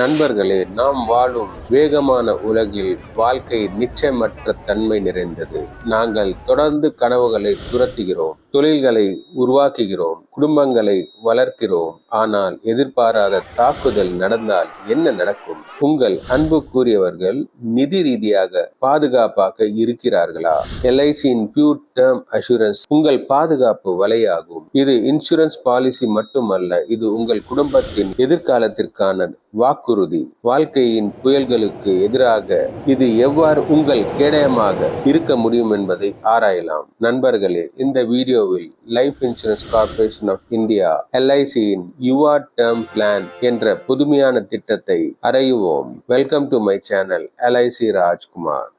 நண்பர்களே நாம் வாழும் வேகமான உலகில் வாழ்க்கை நிச்சயமற்ற தன்மை நிறைந்தது. நாங்கள் தொடர்ந்து கனவுகளை துரத்துகிறோம் தொழில்களை உருவாக்குகிறோம் குடும்பங்களை வளர்க்கிறோம். ஆனால் எதிர்பாராத தாக்குதல் நடந்தால் என்ன நடக்கும்? உங்கள் அன்புக்குரியவர்கள் நிதி ரீதியாக பாதுகாப்பாக இருக்கிறார்களா? எல்ஐசியின் பியூர் டேர்ம் அசூரன்ஸ் உங்கள் பாதுகாப்பு வலையாகும். இது இன்சூரன்ஸ் பாலிசி மட்டுமல்ல இது உங்கள் குடும்பத்தின் எதிர்காலத்திற்கான வாக்குறுதி. வாழ்க்கையின் புயல்களுக்கு எதிராக இது எவ்வாறு உங்கள் கேடயமாக இருக்க முடியும் என்பதை ஆராயலாம். நண்பர்களே இந்த வீடியோவில் life insurance corporation of India எல்ஐசியின் Yuva term plan என்ற புதுமையான திட்டத்தை அறையுவோம் welcome to my channel LIC Rajkumar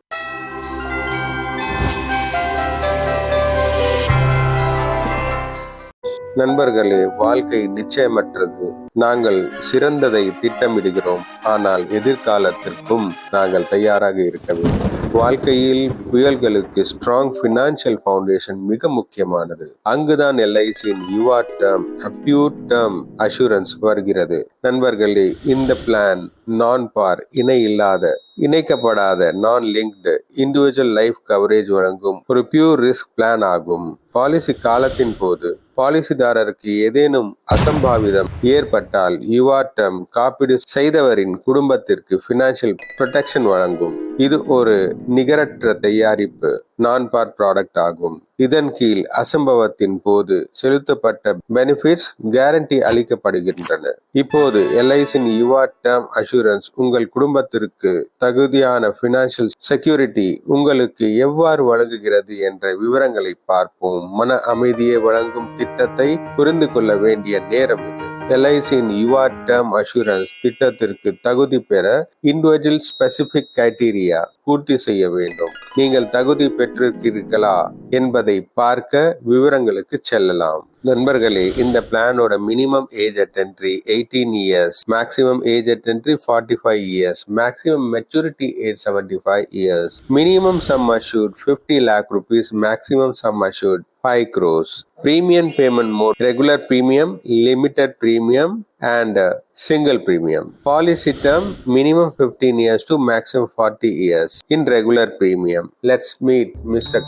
நண்பர்களே வாழ்க்கை நிச்சயமற்றது. நாங்கள் சிறந்ததை திட்டமிடுகிறோம். ஆனால் எதிர்காலத்திற்கும் நாங்கள் தயாராக இருக்க வேண்டும். வாழ்க்கையில் புயல்களுக்கு ஸ்ட்ராங் பினான்சியல் ஃபவுண்டேஷன் மிக முக்கியமானது. அங்குதான் எல்ஐசியின் Yuva term a pure term assurance வருகிறது. நண்பர்களே இந்த பிளான் நான் பார் இணை இல்லாத இணைக்கப்படாத நான் லிங்க்டு இண்டிவிஜுவல் லைஃப் கவரேஜ் வழங்கும் ஒரு பியூர் ரிஸ்க் பிளான் ஆகும். பாலிசி காலத்தின் போது பாலிசிதாரருக்கு ஏதேனும் அசம்பாவிதம் ஏற்பட்டால் யுவாட்டம் காப்பீடு செய்தவரின் குடும்பத்திற்கு பினான்சியல் ப்ரொடெக்ஷன் வழங்கும். இது ஒரு நிகரற்ற தயாரிப்பு. நான் பார் ப்ராடக்ட் ஆகும். இதன் கீழ் அசம்பவத்தின் போது செலுத்தப்பட்ட பெனிஃபிட்ஸ் கேரண்டி அளிக்கப்படுகின்றன. இப்போது எல்ஐசின் யுவா டேர்ம் அஷூரன்ஸ் உங்கள் குடும்பத்திற்கு தகுதியான பினான்சியல் செக்யூரிட்டி உங்களுக்கு எவ்வாறு வழங்குகிறது என்ற விவரங்களை பார்ப்போம். மன அமைதியை வழங்கும் திட்டத்தை புரிந்து கொள்ள வேண்டிய நேரம் இது. எல்ஐசியின் யுவா டேர்ம் அஷூரன்ஸ் திட்டத்திற்கு தகுதி பெற இண்டிவிஜுவல் ஸ்பெசிபிக் கிரைட்டீரியா பூர்த்தி செய்ய வேண்டும். நீங்கள் தகுதி பெற்றிருக்கிறீர்களா என்பதை பார்க்க விவரங்களுக்கு செல்லலாம். நண்பர்களே இந்த பிளானோட minimum age at entry eighteen years maximum age at entry forty five years maximum maturity age seventy five years minimum sum assured fifty lakh rupees maximum sum assured five crores premium payment mode regular premium limited premium and uh, single premium. Policy term minimum 15 years to maximum 40 years in regular premium. Let's meet Mr.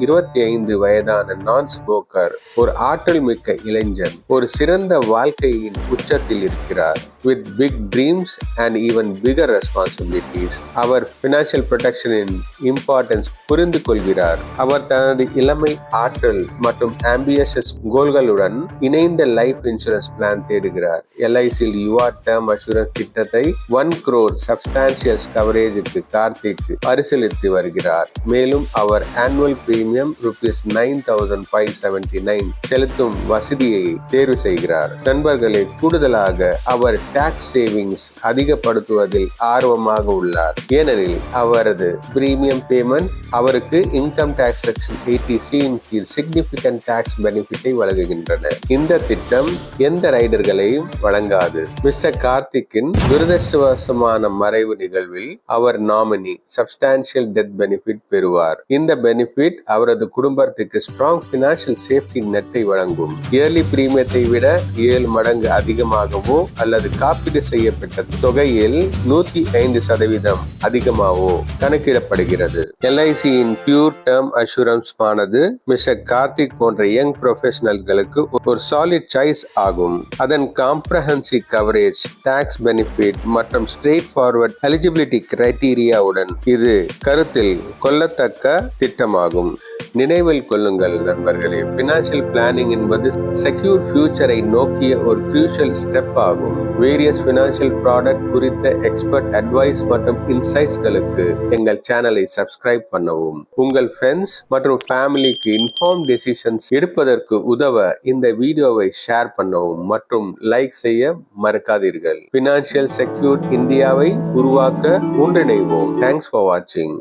இருபத்தி ஐந்து வயதான நான் smoker ஒரு ஆற்றல் மிக்க இளைஞன் ஒரு சிறந்த வாழ்க்கையின் உச்சத்தில் இருக்கிறார் with big dreams and even bigger responsibilities our financial ப்ரொடெக்ஷனின் இம்பார்ட்டன்ஸ் புரிந்து கொள்கிறார் அவர் தனது இளமை ஆற்றல் மற்றும் ஆம்பியசஸ் கோல்களுடன் இணைந்த லைஃப் இன்சூரன்ஸ் பிளான் தேடுகிறார் எல்ஐசியில் யுவா டேர்ம் அஷூரன்ஸ் திட்டத்தை ஒன் குரோர் சப்ஸ்டான்சியல்ஸ் கவரேஜுக்கு கார்த்திக் பரிசீலித்து வருகிறார். மேலும் அவர் annual premium rupees nine thousand five seventy nine செலுத்தும் வசதியை தேர்வு செய்கிறார். நண்பர்களே கூடுதலாக அவர் டாக்ஸ் சேவிங்ஸ் அதிகப்படுத்துவதில் ஆர்வமாக உள்ளார். ஏனெனில் அவரது பிரீமியம் பேமெண்ட் அவருக்கு இன்கம் டாக்ஸ் செக்ஷன் எயிட்டி சியின் கீழ் சிக்னிபிகன்ட் டாக்ஸ் பெனிஃபிட்டை வழங்குகின்றன. இந்த திட்டம் எந்த ரைடர்களையும் வழங்காது. மிஸ்டர் கார்த்திக்கின் துரதிருஷ்டவசமான மறைவு நிகழ்வில் அவர் நாமினி சப்ஸ்டான்சியல் டெத் பெனிஃபிட் பெறுவார். இந்த பெனிஃபிட் அவரது குடும்பத்துக்கு ஸ்ட்ராங் பினான்சியல் சேஃப்டி நெட்டை வழங்கும். இயர்லி பிரீமியத்தை விட ஏழு மடங்கு அதிகமாகவோ அல்லது காப்பீடு செய்யப்பட்ட தொகையில் நூத்தி ஐந்து சதவீதம் அதிகமாகவோ கணக்கிடப்படுகிறது. எல்ஐசியின் பியூர் டேர்ம் அஷூரன்ஸ் ஆனது மிஸ்டர் கார்த்திக் போன்ற யங் ப்ரொஃபஷனல்களுக்கு ஒரு சாலிட் சாய்ஸ் ஆகும். அதன் காம்ப்ரஹென்சிவ் கவரேஜ் டாக்ஸ் பெனிஃபிட் மற்றும் ஸ்ட்ரெயிட் ஃபார்வர்ட் எலிஜிபிலிட்டி கிரைட்டீரியாவுடன் இது கருத்தில் கொள்ளத்தக்க திட்டமாகும். நினைவில் கொள்ளுங்கள் நண்பர்களே. பினான்சியல் பிளானிங் என்பது செக்யூர் ஃபியூச்சரை நோக்கிய ஒரு கிரூஷியல் ஸ்டெப் ஆகும். வேரியஸ் பினான்சியல் ப்ராடக்ட் குறித்த எக்ஸ்பர்ட் அட்வைஸ் மற்றும் இன்சைட்ஸ்களுக்கு எங்கள் சேனலை சப்ஸ்கிரைப் பண்ணவும். உங்கள் ஃப்ரெண்ட்ஸ் மற்றும் ஃபேமிலிக்கு இன்ஃபார்ம் டெசிஷன்ஸ் எடுப்பதற்கு உதவ இந்த வீடியோவை ஷேர் பண்ணவும் மற்றும் லைக் செய்ய மறக்காதீர்கள். பினான்சியல் செக்யூர் இந்தியாவை உருவாக்க ஒன்றிணைவோம். தேங்க்ஸ் ஃபார் வாட்சிங்